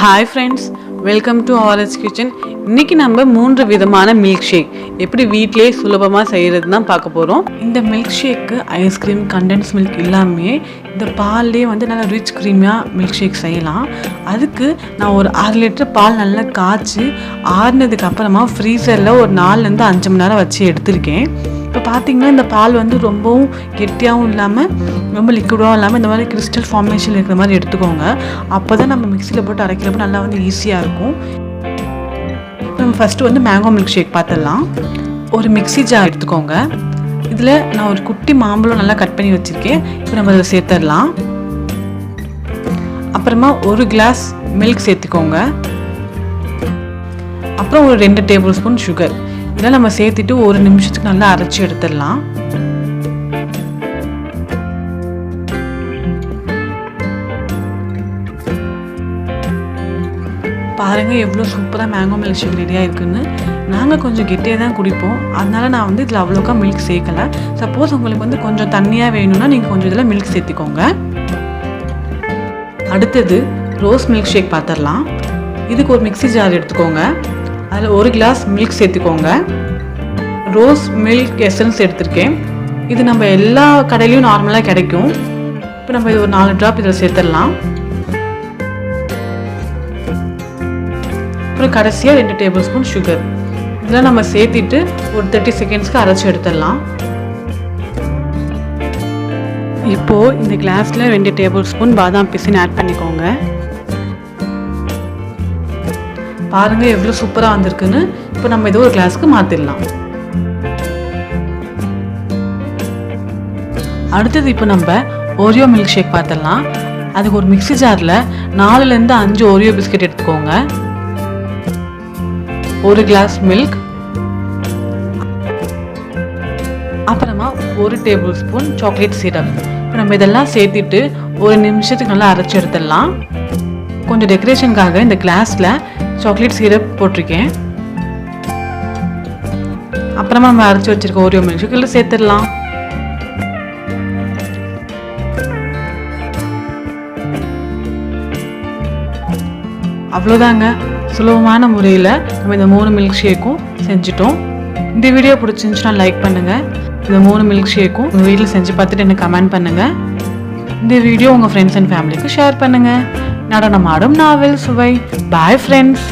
Hi friends welcome to Aaras kitchen இன்னைக்கு நம்ம மூன்று விதமான மில்க் ஷேக் எப்படி வீட்டிலே சுலபமாக செய்கிறது தான் பார்க்க போகிறோம் இந்த milkshake ice cream condensed milk எல்லாமே இந்த பால்லே வந்து நல்லா ரிச் க்ரீமியாக மில்க் ஷேக் செய்யலாம். அதுக்கு நான் ஒரு அரை லிட்டர் பால் நல்லா காய்ச்சி ஆறுனதுக்கு அப்புறமா ஃப்ரீசரில் ஒரு நாலுலேருந்து அஞ்சு மணி நேரம் வச்சு எடுத்திருக்கேன். இப்போ பார்த்தீங்கன்னா இந்த பால் வந்து ரொம்பவும் கெட்டியாகவும் இல்லாமல் ரொம்ப லிக்விடாகவும் இல்லாமல் இந்த மாதிரி கிறிஸ்டல் ஃபார்மேஷன் இருக்கிற மாதிரி எடுத்துக்கோங்க. அப்போ தான் நம்ம மிக்சியில் போட்டு அரைக்கிறப்ப நல்லா வந்து ஈஸியாக இருக்கும். இப்போ நம்ம ஃபஸ்ட்டு வந்து மேங்கோ மில்க் ஷேக் பார்த்துடலாம். ஒரு மிக்ஸி ஜார் எடுத்துக்கோங்க. இதில் நான் ஒரு குட்டி மாம்பழம் நல்லா கட் பண்ணி வச்சுருக்கேன். இப்போ நம்ம அதில் சேர்த்துடலாம். அப்புறமா ஒரு கிளாஸ் மில்க் சேர்த்துக்கோங்க. அப்புறம் ஒரு ரெண்டு டேபிள் ஸ்பூன் சுகர் இதெல்லாம் நம்ம சேர்த்துட்டு ஒரு நிமிஷத்துக்கு நல்லா அரைச்சி எடுத்துடலாம். பாருங்க எவ்வளோ சூப்பராக மேங்கோ மில்க் ஷேக் ரெடியாக இருக்குன்னு. நாங்கள் கொஞ்சம் கெட்டியாக தான் குடிப்போம். அதனால நான் வந்து இதில் அவ்வளோக்கா மில்க் சேர்க்கலை. சப்போஸ் உங்களுக்கு வந்து கொஞ்சம் தண்ணியாக வேணும்னா நீங்கள் கொஞ்சம் இதில் மில்க் சேர்த்திக்கோங்க. அடுத்தது ரோஸ் மில்க் ஷேக் பார்த்துடலாம். இதுக்கு ஒரு மிக்ஸி ஜார் எடுத்துக்கோங்க. அதில் ஒரு கிளாஸ் மில்க் சேர்த்துக்கோங்க. ரோஸ் மில்க் எசன்ஸ் எடுத்திருக்கேன். இது நம்ம எல்லா கடையிலையும் நார்மலாக கிடைக்கும். இப்போ நம்ம இது ஒரு நாலு ட்ராப் இதில் சேர்த்துடலாம். அப்புறம் கடைசியாக ரெண்டு டேபிள் ஸ்பூன் சுகர் இதெல்லாம் நம்ம சேர்த்திட்டு ஒரு தேர்ட்டி செகண்ட்ஸ்க்கு அரைச்சி எடுத்துடலாம். இப்போது இந்த கிளாஸில் ரெண்டு டேபிள் ஸ்பூன் பாதாம் பிசின் ஆட் பண்ணிக்கோங்க. பாருங்க எவ்வளோ சூப்பராக வந்திருக்குன்னு. இப்போ நம்ம இதை ஒரு கிளாஸ்க்கு மாற்றிடலாம் அடுத்தது இப்போ நம்ம ஓரியோ மில்க் ஷேக் பார்த்துடலாம். அதுக்கு ஒரு மிக்ஸி ஜாரில் நாலுலேருந்து அஞ்சு ஓரியோ பிஸ்கட் எடுத்துக்கோங்க. ஒரு கிளாஸ் மில்க் அப்புறமா ஒரு டேபிள் ஸ்பூன் சாக்லேட் சிரப் இப்போ நம்ம இதெல்லாம் சேர்த்துட்டு ஒரு நிமிஷத்துக்கு நல்லா அரைச்சி எடுத்துடலாம். கொஞ்சம் டெக்கரேஷனுக்காக இந்த கிளாஸில் சாக்லேட் சிரப் போட்டிருக்கேன். அப்புறமா நம்ம அரைச்சி வச்சிருக்கோம் ஓரியோ மில்க் ஷேக் சேர்த்துடலாம். அவ்வளோதாங்க. சுலபமான முறையில் நம்ம இந்த மூணு மில்க் ஷேக்கும் செஞ்சுட்டோம். இந்த வீடியோ பிடிச்சிருந்துச்சுன்னா லைக் பண்ணுங்கள் இந்த மூணு மில்க் ஷேக்கும் உங்கள் வீட்டில் செஞ்சு பார்த்துட்டு எனக்கு கமெண்ட் பண்ணுங்கள் இந்த வீடியோ உங்கள் ஃப்ரெண்ட்ஸ் அண்ட் ஃபேமிலிக்கு ஷேர் பண்ணுங்கள் நடனமாடும் நாவல் சுவை. Bye friends